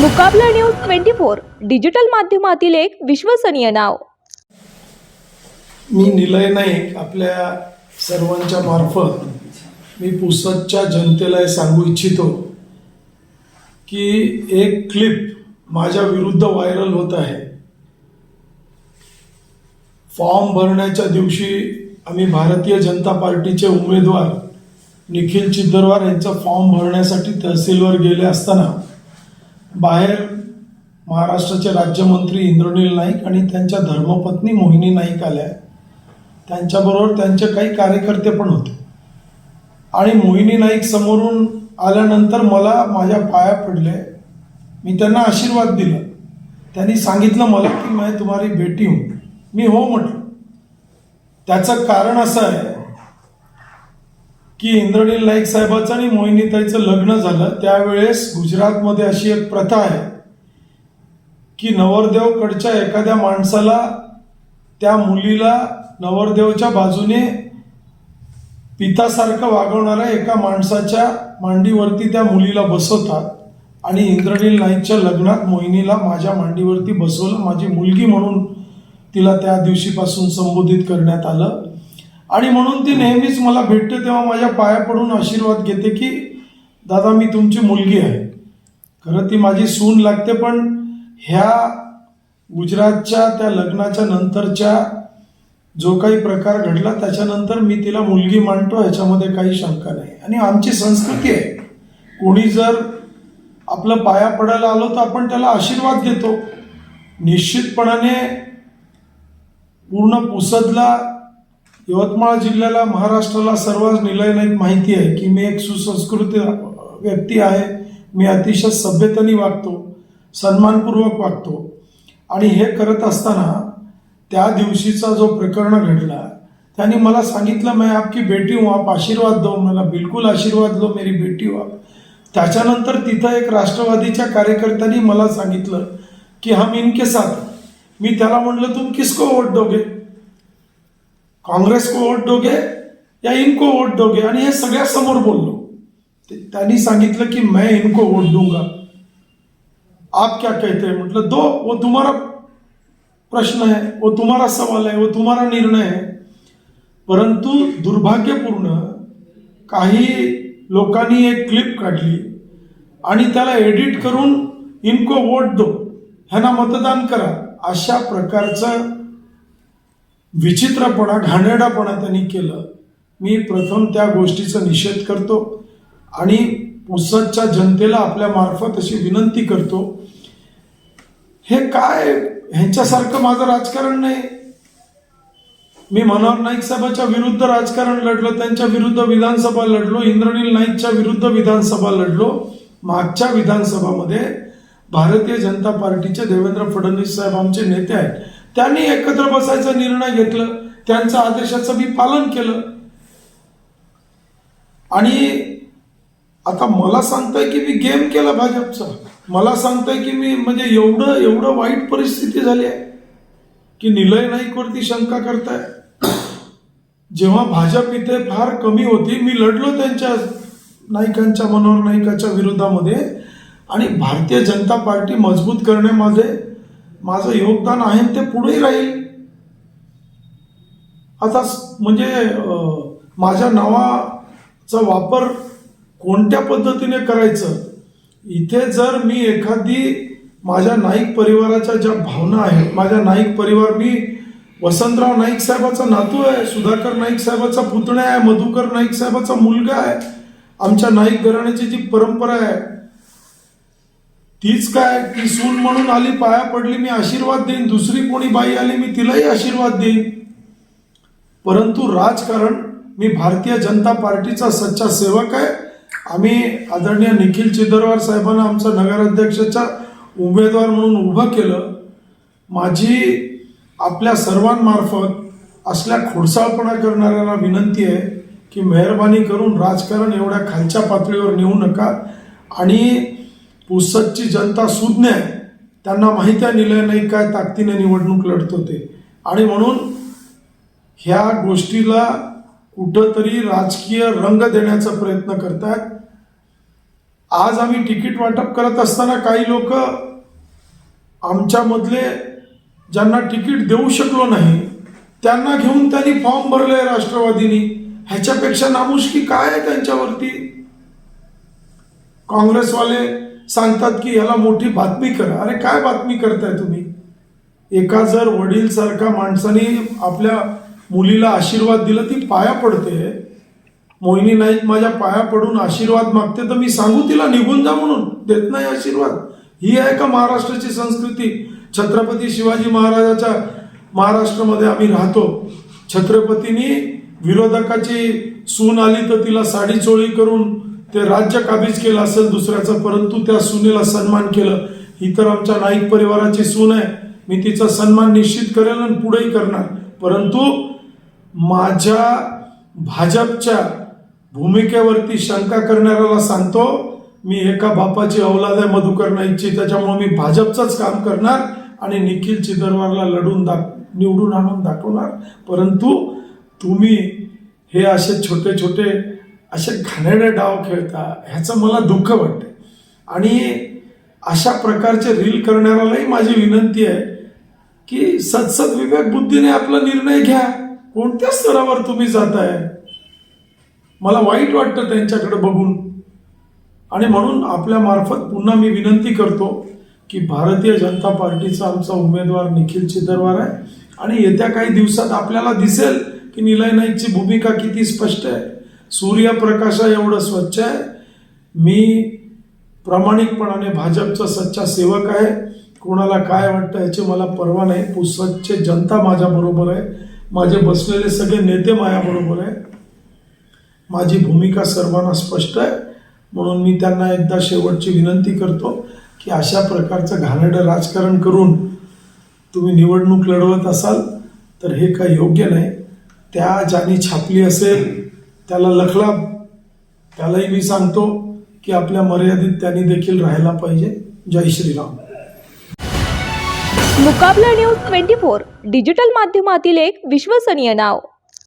Mukabla news twenty four digital माध्यमातील एक विश्वसनीय नाव. मी निलय नाईक आपल्या सर्वांच्या मार्फत मी पुसदच्या जनतेला सांगू इच्छितो की एक क्लिप माझ्या विरुद्ध व्हायरल होत आहे. फॉर्म भरण्याच्या दिवशी आम्ही भारतीय जनता पार्टीचे उमेदवार निखिल चिद्दरवार यांचा फॉर्म भरण्यासाठी तहसीलवर गेले असताना बाहेर महाराष्ट्राचे राज्यमंत्री इंद्रनील नाईक आणि त्यांच्या धर्मपत्नी मोहिनी नाईक आल्या. त्यांच्याबरोबर त्यांचे काही कार्यकर्ते पण होते. आणि मोहिनी नाईक समोरून आल्यानंतर मला माझ्या पाया पडले. मी त्यांना आशीर्वाद दिला. त्यांनी सांगितलं मला की मैं तुम्हारी भेटी हूं. मी हो म्हटलं. त्याचं कारण असं आहे की इंद्रनील नाईक साहेबाचं आणि मोहिनीताईचं लग्न झालं. त्यावेळेस गुजरातमध्ये अशी एक प्रथा आहे की नवरदेवकडच्या एखाद्या माणसाला त्या मुलीला नवरदेवच्या बाजूने पितासारखं वागवणाऱ्या एका माणसाच्या मांडीवरती त्या मुलीला बसवतात आणि इंद्रनील नाईकच्या लग्नात मोहिनीला माझ्या मांडीवरती बसवलं. माझी मुलगी म्हणून तिला त्या दिवशीपासून संबोधित करण्यात आलं. आणि म्हणून ती नेहमीच मला भेटते तेव्हा माझ्या पाया पडून आशीर्वाद घेते की दादा मी तुमची मुलगी आहे. खरं ती माझी सून लागते पण ह्या गुजरातच्या त्या लग्नाच्या नंतरच्या जो काही प्रकार घडला त्याच्यानंतर मी तिला मुलगी मानतो ह्याच्यामध्ये काही शंका नाही. आणि आमची संस्कृती आहे. कोणी जर आपलं पाया पडायला आलो तर आपण त्याला आशीर्वाद देतो निश्चितपणाने पूर्ण पुसदला यवतमाळ जिल्ह्याला महाराष्ट्राला सर्वात निलय माहिती आहे की मी एक सुसंस्कृत व्यक्ती आहे. मी अतिशय सभ्यतेने वागतो सन्मानपूर्वक वागतो. आणि हे करत असताना त्या दिवशीचा जो प्रकरण घडला त्यांनी मला सांगितलं मैं आपकी बेटी हूँ आप आशीर्वाद दो मला बिलकुल आशीर्वाद दो मेरी बेटी हो आप. त्याच्यानंतर तिथं एक राष्ट्रवादीच्या कार्यकर्त्यांनी मला सांगितलं की हम इनके साथ मी त्याला म्हटलं तुम किसको वोट दोगे? काँग्रेस को वोट दोगे या इनको वोट दोगे आणि हे सगळ्या समोर बोललो. ते- त्यांनी सांगितलं की मैं इनको वोट दूंगा. आप क्या कहते हैं? म्हटलं दो वो तुम्हारा प्रश्न है वो तुम्हारा सवाल है वो तुम्हारा निर्णय है. परंतु दुर्भाग्यपूर्ण काही लोकांनी एक क्लिप काढली आणि त्याला एडिट करून इनको वोट दो. ह्यांना मतदान करा. अशा प्रकारचं विचित्रपणा घाणेरडापणा त्यांनी केलं. मी प्रथम त्या गोष्टीचा निषेध करतो आणि पुसदच्या जनतेला आपल्या मार्फत अशी विनंती करतो हे काय? ह्यांच्यासारखं माझं राजकारण नाही. मी मनोहर नाईक साहेबाच्या विरुद्ध राजकारण लढलो त्यांच्या विरुद्ध विधानसभा लढलो इंद्रनील नाईकच्या विरुद्ध विधानसभा लढलो. मागच्या विधानसभामध्ये भारतीय जनता पार्टीचे देवेंद्र फडणवीस साहेब आमचे नेते आहेत. त्यांनी एकत्र बसायचा निर्णय घेतला. त्यांच्या आदेशाचं मी पालन केलं. आणि आता मला सांगतोय की मी गेम केला भाजपचा. मला सांगतोय की मी म्हणजे एवढं एवढं वाईट परिस्थिती झाली आहे की निलय नाईकवरती शंका करताय. जेव्हा भाजप इथे फार कमी होती मी लढलो त्यांच्या नाईकांच्या मनोहर नाईकाच्या विरोधामध्ये. आणि भारतीय जनता पार्टी मजबूत करण्यामध्ये माझं योगदान आहे ते पुढेही राहील. आता म्हणजे माझ्या नावाचा वापर कोणत्या पद्धतीने करायचं? इथे जर मी एखादी माझ्या नाईक परिवाराच्या ज्या भावना आहेत माझ्या नाईक परिवार मी वसंतराव नाईक साहेबाचा नातू आहे सुधाकर नाईक साहेबाचा पुतण्या आहे मधुकर नाईक साहेबाचा मुलगा आहे आमच्या नाईक घराण्याची जी परंपरा आहे तीच काय ती सून म्हणून आली पाया पडली मी आशीर्वाद देईन. दुसरी कोणी बाई आली मी तिलाही आशीर्वाद देईन. परंतु राजकारण मी भारतीय जनता पार्टीचा सच्चा सेवक आहे. आम्ही आदरणीय निखिल चिदरवार साहेबांना आमचं नगराध्यक्षाचा उमेदवार म्हणून उभं केलं. माझी आपल्या सर्वांमार्फत असल्या खोडसाळपणा करणाऱ्यांना विनंती आहे की मेहरबानी करून राजकारण एवढ्या खालच्या पातळीवर नेऊ नका. आणि पुसदची जनता सुज्ञ आहे. त्यांना माहिती आहे निलय नाही काय ताकदीने निवडणूक लढत होते आणि म्हणून ह्या गोष्टीला कुठंतरी राजकीय रंग देण्याचा प्रयत्न करतायत. आज आम्ही तिकीट वाटप करत असताना काही लोक आमच्यामधले ज्यांना तिकीट देऊ शकलो नाही त्यांना घेऊन त्यांनी फॉर्म भरले राष्ट्रवादीनी. ह्याच्यापेक्षा नामुष्की काय आहे त्यांच्यावरती? काँग्रेसवाले सांगतात की याला मोठी बातमी करा. अरे काय बातमी करताय तुम्ही? एका जर वडील सारखा माणसाने आपल्या मुलीला आशीर्वाद दिला ती पाया पडते. मोहिनी नाईक माझ्या पाया पडून आशीर्वाद मागते तर मी सांगू तिला निघून जा म्हणून. देत नाही आशीर्वाद. ही आहे का महाराष्ट्राची संस्कृती? छत्रपती शिवाजी महाराजाच्या महाराष्ट्रामध्ये आम्ही राहतो. छत्रपतींनी विरोधकाची सून आली तर तिला साडी चोळी करून ते राज्य काबीज केलं असेल दुसऱ्याचं परंतु त्या सुनेला सन्मान केलं. ही तर आमच्या नाईक परिवाराची सून आहे. मी तिचा सन्मान निश्चित करेल आणि पुढेही करणार. परंतु माझ्या भाजपच्या भूमिकेवरती शंका करणाऱ्याला सांगतो मी एका बापाची औलाद आहे मधुकर नाईकची. त्याच्यामुळे मी भाजपचंच काम करणार आणि निखिल चिदरवारला लढून दाख निवडून आणून दाखवणार. परंतु तुम्ही हे असे छोटे छोटे असे घाणेरडे डाव खेळता ह्याचं मला दुःख वाटते आणि अशा प्रकारचे रील करणाऱ्यालाही माझी विनंती आहे की सत्सद विवेक बुद्धीने आपला निर्णय घ्या. कोणत्या स्तरावर तुम्ही जाताय? मला वाईट वाटतं त्यांच्याकडे बघून. आणि म्हणून आपल्यामार्फत पुन्हा मी विनंती करतो की भारतीय जनता पार्टीचा आमचा उमेदवार निखिल चिदरवार आहे. आणि येत्या काही दिवसात आपल्याला दिसेल की निलय नाईकची भूमिका किती स्पष्ट आहे. सूर्यप्रकाशा एवढं स्वच्छ आहे. मी प्रामाणिकपणाने भाजपचा सच्चा सेवक आहे. कोणाला काय वाटतं याची मला पर्वा नाही. पुसच्चे जनता माझ्याबरोबर आहे. माझे बसलेले सगळे नेते माझ्याबरोबर आहे. माझी भूमिका सर्वांना स्पष्ट आहे. म्हणून मी त्यांना एकदा शेवटची विनंती करतो की अशा प्रकारचं घाणेडं राजकारण करून तुम्ही निवडणूक लढवत असाल तर हे काही योग्य नाही. त्या ज्यांनी छापली असेल त्याला लखला त्यालाही मी सांगतो की आपल्या मर्यादित त्यांनी देखील राहायला पाहिजे. जय Shriram. Mukabla news twenty four digital माध्यमातील एक विश्वसनीय नाव.